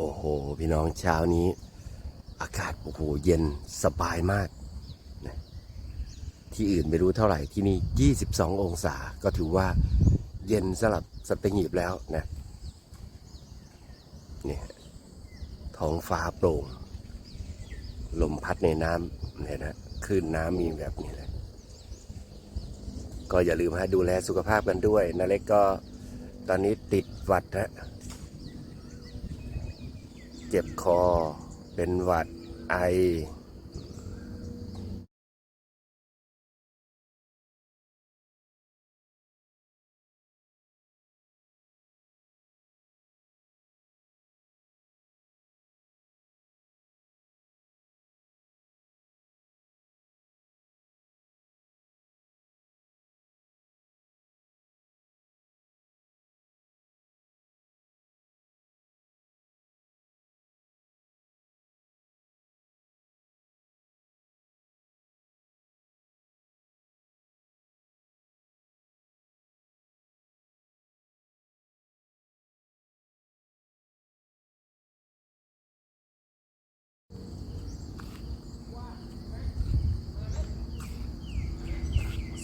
โอ้โห พี่น้องเช้านี้ อากาศโอ้โหเย็นสบายมากนะที่อื่นไม่รู้เท่าไหร่ที่นี่ 22 องศาก็ถือว่าเย็นสำหรับสตหีบแล้วนะเนี่ยท้องฟ้าโปร่ง ลมพัดในน้ำเนี่ยนะคลื่นน้ำมีแบบนี้แหละก็อย่าลืมฮะดูแลสุขภาพกันด้วยนาเล็กก็ตอนนี้ติดหวัดฮะ เจ็บคอ เป็นหวัดไอ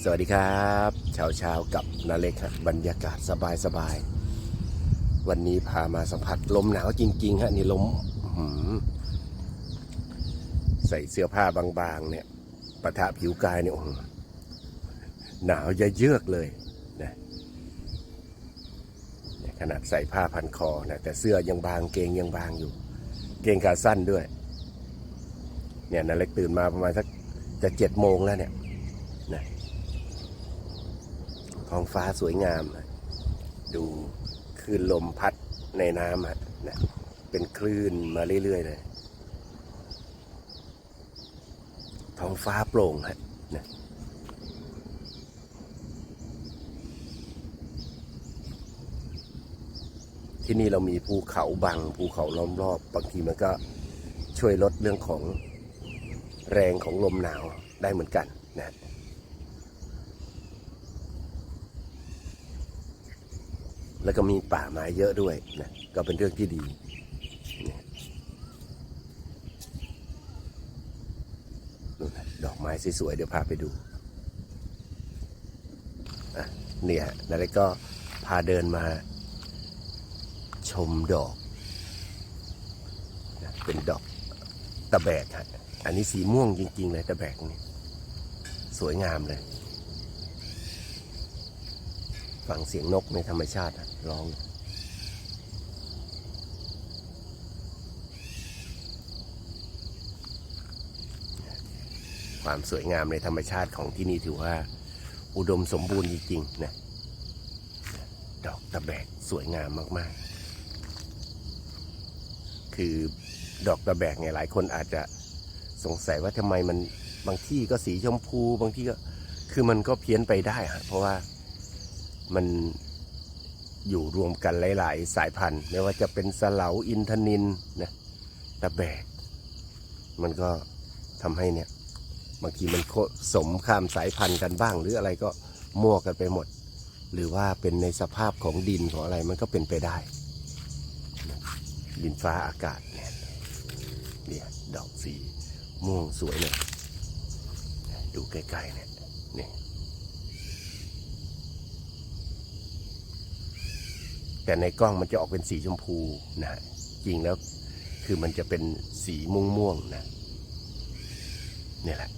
สวัสดีครับเช้าเช้าๆกับนาเล็กฮะบรรยากาศสบายสบายๆวันนี้พามาสัมผัสลมหนาวจริง ๆ ฮะ นี่ลมหือใส่เสื้อผ้าบางๆ เนี่ยปะทะผิวกายเนี่ยโอ้หนาวจะเยือกเลยนะขนาดใส่ผ้าพันคอนะแต่เสื้อยังบางเกงยังบางอยู่ เกงขาสั้นด้วย เนี่ยนาเล็กตื่นมาประมาณสักจะเจ็ดโมงแล้วเนี่ย ท้องฟ้าสวยงาม ดูคลื่นลมพัดในน้ำอะนะเป็นคลื่นมาเรื่อยๆเลยท้องฟ้าโปร่งฮะนะที่นี่เรามีภูเขาบังภูเขาล้อมรอบบางทีมันก็ช่วยลดเรื่องของแรงของลมหนาวได้เหมือนกันนะ แล้วก็มีป่าไม้เยอะด้วยนะก็เป็นเรื่องที่ดีนู่นดอกไม้สวยๆเดี๋ยวพาไปดูอะเนี่ยนาเล็กก็พาเดินมาชมดอก เป็นดอกตะแบกฮะอันนี้สีม่วงจริง ๆ เลยตะแบกนี่สวยงามเลย ฟังเสียงนกในธรรมชาติร้องความสวยงามในธรรมชาติของที่นี่ถือว่า อุดมสมบูรณ์จริงๆนะดอกตะแบกสวยงามมากๆ คือดอกตะแบกเนี่ยหลายคนอาจจะสงสัยว่าทำไมมันบางที่ก็สีชมพู บางที่ก็คือมันก็เพี้ยนไปได้ฮะเพราะว่า มันอยู่รวมกันหลาย ๆ สายพันธุ์ ไม่ว่าจะเป็นสลาอินทนินนะตะแบก มันก็ทำให้เนี่ยบางทีมันสมข้ามสายพันธุ์กันบ้าง หรืออะไรก็มั่วกันไปหมด หรือว่าเป็นในสภาพของดินของอะไรมันก็เป็นไปได้ ดินฟ้าอากาศเนี่ยเนี่ยดอกสีม่วงสวยเลยดูใกล้ๆเนี่ยนี่ แต่ในกล้องมันจะออกเป็นสีชมพูนะฮะจริงแล้วคือมันจะเป็นสีม่วงม่วงๆนะนี่แหละ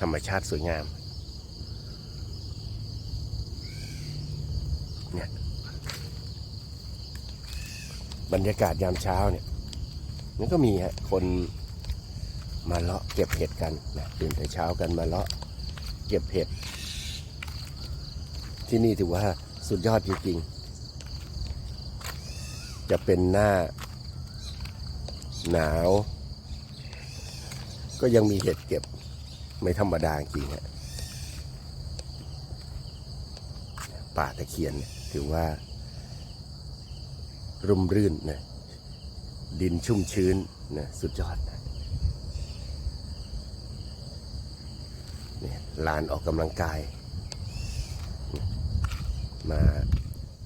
ธรรมชาติสวยงามเนี่ยบรรยากาศยามเช้าเนี่ยมันก็มีฮะคนมาเลาะเก็บเห็ดกันนะตื่นแต่เช้ากันมาเลาะเก็บเห็ด ที่นี่ถือว่าสุดยอดจริงๆ จะเป็นหน้า หนาว ก็ยังมีเห็ดเก็บไม่ธรรมดาจริงฮะป่าตะเคียนถือว่า ร่มรื่นนะดินชุ่มชื้นนะสุดยอดนะเนี่ยลานออกกำลังกาย มา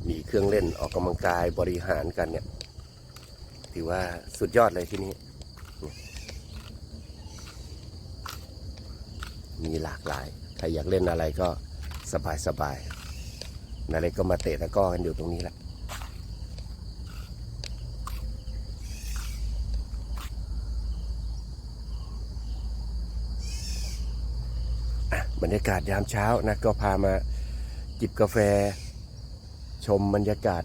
มีเครื่องเล่นออกกำลังกายบริหารกันเนี่ยถือว่าสุดยอดเลยที่นี่มีหลากหลาย ใครอยากเล่นอะไรก็สบายสบายนาเล็กก็มาเตะตะก้อกันอยู่ตรงนี้แหละ บรรยากาศยามเช้านะก็พามาจิบกาแฟ ชมบรรยากาศ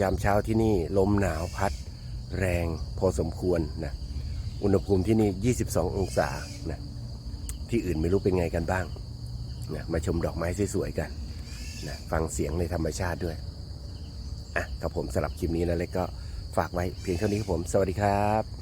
ยามเช้าที่นี่ลมหนาวพัด แรงพอสมควรนะอุณหภูมิที่นี่ 22 องศานะที่อื่นไม่รู้เป็นไงกันบ้างนะมาชมดอกไม้สวยๆกันนะฟังเสียงในธรรมชาติด้วยอะกับผมสำหรับคลิปนี้นะเล็กก็ฝากไว้เพียงเท่านี้ครับผม สวัสดีครับ